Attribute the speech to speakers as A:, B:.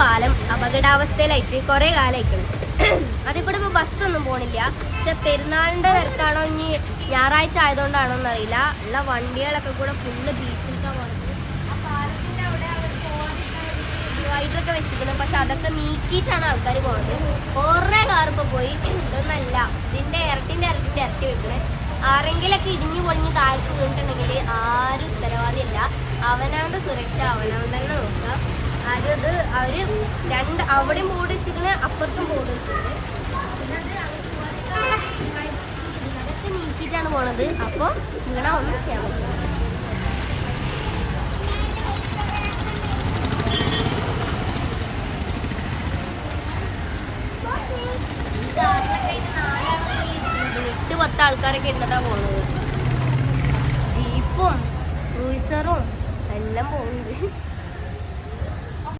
A: പാലം അപകടാവസ്ഥയിലായിട്ട് കുറെ കാലമായിക്കണം അതിക്കൂടെ ഇപ്പൊ ബസ്സൊന്നും പോണില്ല. പക്ഷെ പെരുന്നാളിന്റെ തിരക്കാണോ ഇനി ഞായറാഴ്ച ആയതുകൊണ്ടാണോ എന്നറിയില്ല. ഉള്ള വണ്ടികളൊക്കെ കൂടെ ഫുള്ള് ബീച്ചിലൊക്കെ പോണത്. ആ പാലത്തിന്റെ അവിടെ അവർ ഡിവൈഡറൊക്കെ വെച്ചിരിക്കുന്നത് പക്ഷെ അതൊക്കെ നീക്കിയിട്ടാണ് ആൾക്കാർ പോണത്. കുറെ ഇപ്പൊ പോയി. ഇതൊന്നല്ല. ഇതിന്റെ ഇരട്ടിന്റെ ഇരട്ടിന്റെ ഇരട്ടി വെക്കണേ. ആരെങ്കിലൊക്കെ ഇടിഞ്ഞു പൊളിഞ്ഞ് താഴ്ത്തു വീണിട്ടുണ്ടെങ്കിൽ ആരും ഉത്തരവാദിയല്ല. അവനവന്റെ സുരക്ഷ അവനവൻ തന്നെ നോക്കുക. ഇത് അവർ രണ്ട് അവിടെയും ബോർഡ് വെച്ചിക്കണ് അപ്പുറത്തും ബോർഡ് വെച്ചിട്ടുണ്ട് പിന്നെ അത്. അതൊക്കെ നീക്കിയിട്ടാണ് പോണത്. അപ്പോൾ നിങ്ങളെ ഒന്നും ചെയ്യാൻ എട്ട് പത്ത് ആൾക്കാരൊക്കെ ഇരുന്നിട്ടാ പോണത്. ജീപ്പും ക്രൂസറും എല്ലാം പോകുന്നുണ്ട്